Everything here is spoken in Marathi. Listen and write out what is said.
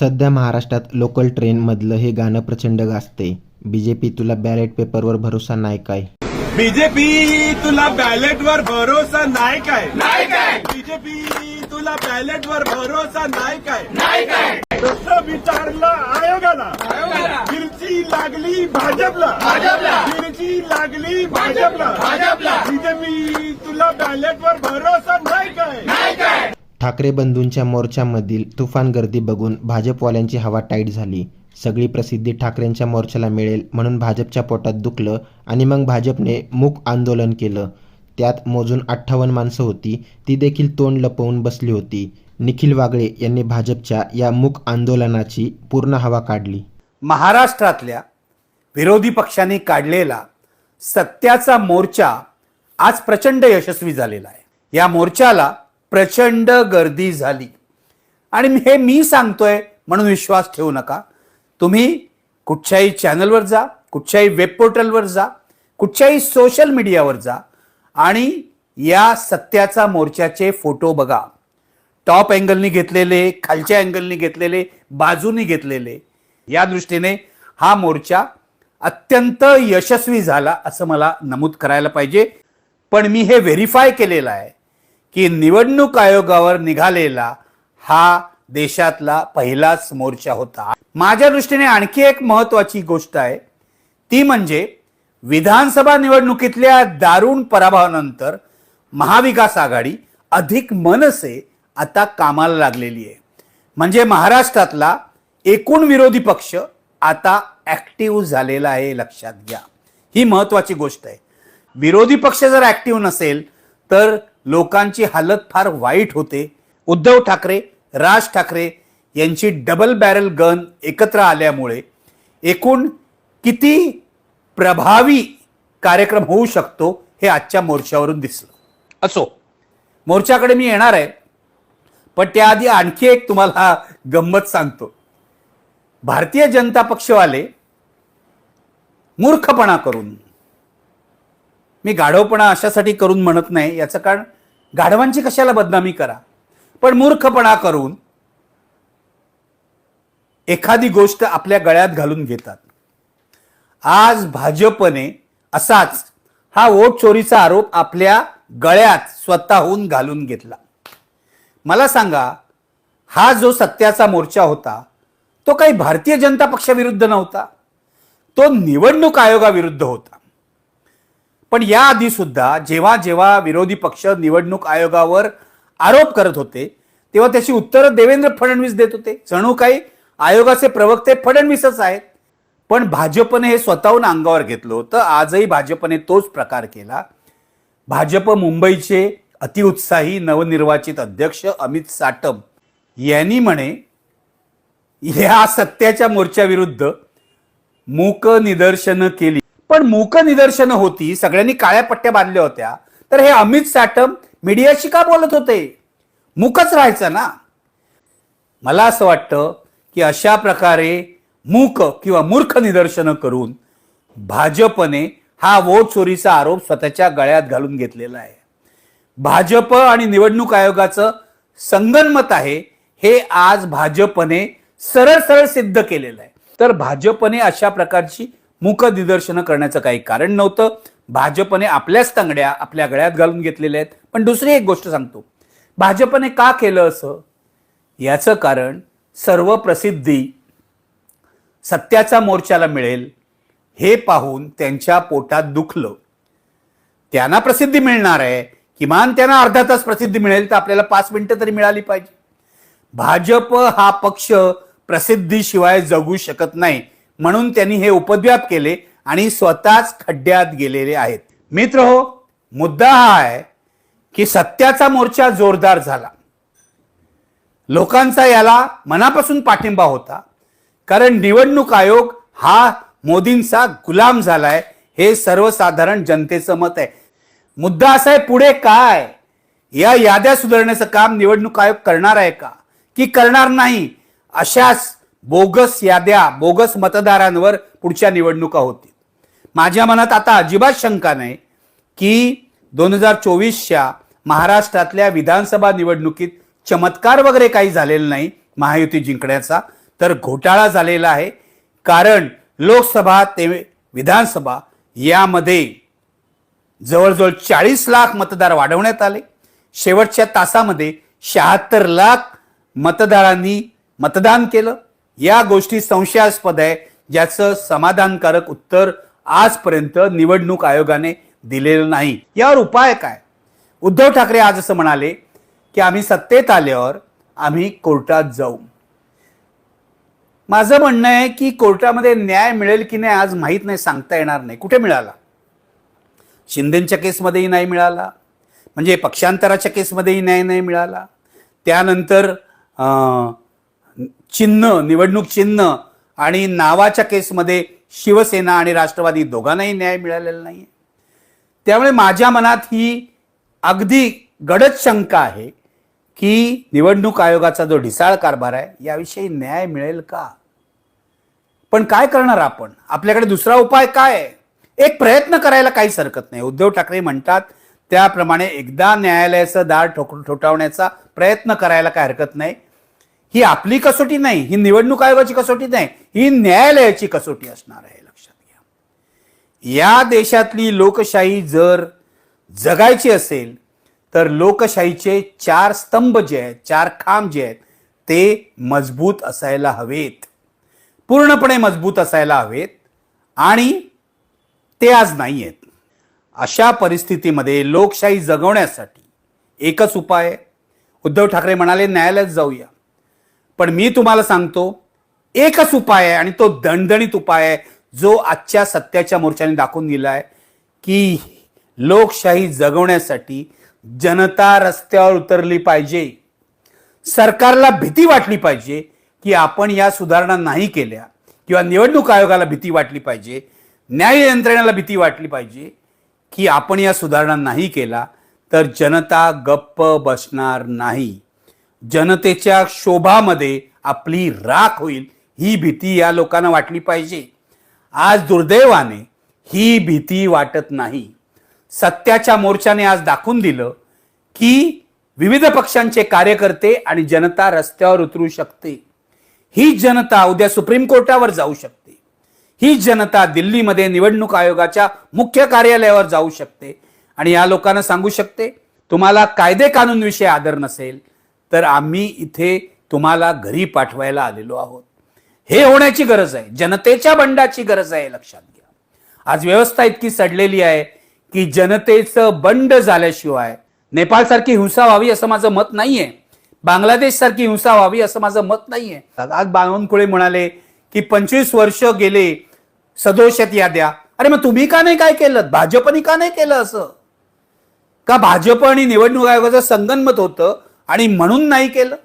सध्या महाराष्ट्रात लोकल ट्रेनमधलं हे गाणं प्रचंड गाजते बीजेपी तुला बॅलेट पेपरवर भरोसा नाही काय? बीजेपी तुला बॅलेट वर भरोसा नाही काय? नाही काय? बीजेपी तुला बॅलेट वर भरोसा नाही काय? नाही काय? तसं विचारलं आयोगाला. मिरची लागली भाजपला. भाजपला. मिरची लागली भाजपला. भाजपला. बीजेपी तुला बॅलेट वर भरोसा नाही काय? नाही काय? ठाकरे बंधूंच्या मोर्चामधील तुफान गर्दी बघून भाजपवाल्यांची हवा टाईट झाली. सगळी प्रसिद्धी ठाकरेंच्या मोर्चाला मिळेल म्हणून भाजपच्या पोटात दुखलं आणि मग भाजपने मूक आंदोलन केलं. त्यात मोजून अठ्ठावन्न माणसं होती. ती देखील तोंड लपवून बसली होती. निखिल वागळे यांनी भाजपच्या या मूक आंदोलनाची पूर्ण हवा काढली. महाराष्ट्रातल्या विरोधी पक्षांनी काढलेला सत्याचा मोर्चा आज प्रचंड यशस्वी झालेला आहे. या मोर्चाला प्रचंड गर्दी झाली. आणि हे मी सांगतोय म्हणून विश्वास ठेवू नका. तुम्ही कुठच्याही चॅनलवर जा कुठच्याही वेब पोर्टलवर जा कुठच्याही सोशल मीडियावर जा आणि या सत्याचा मोर्चाचे फोटो बघा. टॉप अँगलनी घेतलेले खालच्या अँगलनी घेतलेले बाजूनी घेतलेले. या दृष्टीने हा मोर्चा अत्यंत यशस्वी झाला असं मला नमूद करायला पाहिजे. पण मी हे व्हेरीफाय केलेलं आहे. की निवडणूक आयोगावर निघालेला हा देशातला पहिलाच मोर्चा होता. माझ्या दृष्टीने आणखी एक महत्वाची गोष्ट आहे. ती म्हणजे विधानसभा निवडणुकीतल्या दारुण पराभवानंतर महाविकास आघाडी अधिक मनसे आता कामाला लागलेली आहे. म्हणजे महाराष्ट्रातला एकूण विरोधी पक्ष आता ऍक्टिव्ह झालेला आहे लक्षात घ्या. ही महत्वाची गोष्ट आहे. विरोधी पक्ष जर ऍक्टिव्ह नसेल तर लोकांची हालत फार वाईट होते. उद्धव ठाकरे राज ठाकरे यांची डबल बॅरल गन एकत्र आल्यामुळे एकूण किती प्रभावी कार्यक्रम होऊ शकतो हे आजच्या मोर्चावरून दिसलं. असो. मोर्चाकडे मी येणार आहे पण त्याआधी आणखी एक तुम्हाला गंमत सांगतो. भारतीय जनता पक्षवाले मूर्खपणा करून मी गाढवपणा अशासाठी करून म्हणत नाही याचं कारण गाढवांची कशाला बदनामी करा? पण मूर्खपणा करून एखादी गोष्ट आपल्या गळ्यात घालून घेतात. आज भाजपने असाच हा वोट चोरीचा आरोप आपल्या गळ्यात स्वतःहून घालून घेतला. मला सांगा हा जो सत्याचा मोर्चा होता तो काही भारतीय जनता पक्षाविरुद्ध नव्हता? तो निवडणूक आयोगाविरुद्ध होता. पण याआधी सुद्धा जेव्हा जेव्हा विरोधी पक्ष निवडणूक आयोगावर आरोप करत होते तेव्हा त्याची उत्तरं देवेंद्र फडणवीस देत होते. जणू काही आयोगाचे प्रवक्ते फडणवीसच आहेत. पण भाजपने हे स्वतःहून अंगावर घेतलं होतं. आजही भाजपने तोच प्रकार केला. भाजप मुंबईचे अतिउत्साही नवनिर्वाचित अध्यक्ष अमित साटम यांनी म्हणे या सत्याच्या मोर्चाविरुद्ध मूक निदर्शनं केली पण मूक निदर्शनं होती सगळ्यांनी काळ्या पट्ट्या बांधल्या होत्या. तर हे अमित साटम मीडियाशी का बोलत होते? मूकच राहायचं ना? मला असं वाटतं की अशा प्रकारे मूक किंवा मूर्ख निदर्शनं करून भाजपने हा वोट चोरीचा आरोप स्वतःच्या गळ्यात घालून घेतलेला आहे. भाजप आणि निवडणूक आयोगाचं संगनमत आहे हे आज भाजपने सरळ सरळ सिद्ध केलेलं आहे. तर भाजपने अशा प्रकारची मूक निदर्शनं करण्याचं काही कारण नव्हतं. भाजपने आपल्याच तंगड्या आपल्या गळ्यात घालून घेतलेल्या आहेत. पण दुसरी एक गोष्ट सांगतो. भाजपने का केलं असं? याचं कारण सर्व प्रसिद्धी सत्याचा मोर्चाला मिळेल हे पाहून त्यांच्या पोटात दुखलं. त्यांना प्रसिद्धी मिळणार आहे. किमान त्यांना अर्धा तास प्रसिद्धी मिळेल तर आपल्याला पाच मिनिटं तरी मिळाली पाहिजे. भाजप हा पक्ष प्रसिद्धीशिवाय जगू शकत नाही. म्हणून त्यांनी हे उपद्व्याप केले आणि स्वतःच खड्ड्यात गेलेले आहेत. मित्र हो मुद्दा हा आहे की सत्याचा मोर्चा जोरदार झाला. लोकांचा याला मनापासून पाठिंबा होता. कारण निवडणूक आयोग हा मोदींचा गुलाम झालाय हे सर्वसाधारण जनतेचं मत आहे. मुद्दा असा आहे पुढे काय? या याद्या सुधारण्याचं काम निवडणूक आयोग करणार आहे का? की करणार नाही? अशाच बोगस याद्या बोगस मतदारांवर पुढच्या निवडणुका होतील. माझ्या मनात आता अजिबात शंका नाही की दोन हजार चोवीसच्या महाराष्ट्रातल्या विधानसभा निवडणुकीत चमत्कार वगैरे काही झालेला नाही महायुती जिंकण्याचा तर घोटाळा झालेला आहे. कारण लोकसभा ते विधानसभा यामध्ये जवळजवळ चाळीस लाख मतदार वाढवण्यात आले. शेवटच्या तासामध्ये शहात्तर लाख मतदारांनी मतदान केलं. या गोष्टी संशयास्पद आहे ज्याचं समाधानकारक उत्तर आजपर्यंत निवडणूक आयोगाने दिलेलं नाही. यावर उपाय काय? उद्धव ठाकरे आज असं म्हणाले की आम्ही सत्तेत आल्यावर आम्ही कोर्टात जाऊ. माझं म्हणणं आहे की कोर्टामध्ये न्याय मिळेल की नाही आज माहीत नाही सांगता येणार नाही. कुठे मिळाला? शिंदेच्या केसमध्येही नाही मिळाला. म्हणजे पक्षांतराच्या केसमध्येही न्याय नाही मिळाला. त्यानंतर चिन्ह निवडणूक चिन्ह आणि नावाच्या केसमध्ये शिवसेना आणि राष्ट्रवादी दोघांनाही न्याय मिळालेला नाही त्यामुळे माझ्या मनात ही अगदी गडद शंका आहे की निवडणूक आयोगाचा जो ढिसाळ कारभार आहे याविषयी न्याय मिळेल का? पण काय करणार आपण? आपल्याकडे दुसरा उपाय काय? आहे एक प्रयत्न करायला काहीच हरकत नाही. उद्धव ठाकरे म्हणतात त्याप्रमाणे एकदा न्यायालयाचं दार ठोक ठोठावण्याचा प्रयत्न करायला काय हरकत नाही. ही आपली कसोटी नाही ही निवडणूक आयोगाची कसोटी नाही ही न्यायालयाची कसोटी असणार आहे लक्षात घ्या. या देशातली लोकशाही जर जगायची असेल तर लोकशाहीचे चार स्तंभ जे आहेत चार खांब जे आहेत ते मजबूत असायला हवेत. पूर्णपणे मजबूत असायला हवेत आणि ते आज नाही आहेत. अशा परिस्थितीमध्ये लोकशाही जगवण्यासाठी एकच उपाय उद्धव ठाकरे म्हणाले न्यायालयात जाऊया. पण मी तुम्हाला सांगतो एकच उपाय आहे आणि तो दणदणीत उपाय आहे जो आजच्या सत्याच्या मोर्चाने दाखवून दिला आहे की लोकशाही जगवण्यासाठी जनता रस्त्यावर उतरली पाहिजे. सरकारला भीती वाटली पाहिजे की आपण या सुधारणा नाही केल्या किंवा निवडणूक आयोगाला भीती वाटली पाहिजे न्याय यंत्रणेला भीती वाटली पाहिजे की आपण या सुधारणा नाही केला तर जनता गप्प बसणार नाही. जनतेच्या शोभामध्ये आपली राख होईल. ही भीती या लोकांना वाटली पाहिजे. आज दुर्दैवाने ही भीती वाटत नाही. सत्याच्या मोर्चाने आज दाखवून दिलं की विविध पक्षांचे कार्यकर्ते आणि जनता रस्त्यावर उतरू शकते. ही जनता उद्या सुप्रीम कोर्टावर जाऊ शकते. ही जनता दिल्लीमध्ये निवडणूक आयोगाच्या मुख्य कार्यालयावर जाऊ शकते. आणि या लोकांना सांगू शकते तुम्हाला कायदे कानूनविषयी आदर नसेल तर आम्ही इथे तुम्हाला घरी पाठवायला आलेलो आहोत. हे होण्याची गरज आहे. जनतेच्या बंडाची गरज आहे लक्षात घ्या. आज व्यवस्था इतकी सडलेली आहे की जनतेचं बंड झाल्याशिवाय नेपाळ सारखी हिंसा व्हावी असं माझं मत नाहीये. बांगलादेश सारखी हिंसा व्हावी असं माझं मत नाहीये. आज बावनकुळे म्हणाले की पंचवीस वर्ष गेले सदोषत याद्या अरे मग तुम्ही का नाही काय केलं? भाजपने का नाही केलं असं? का भाजप आणि निवडणूक आयोगाचं संगनमत होतं? आणि म्हणून नाही केलं.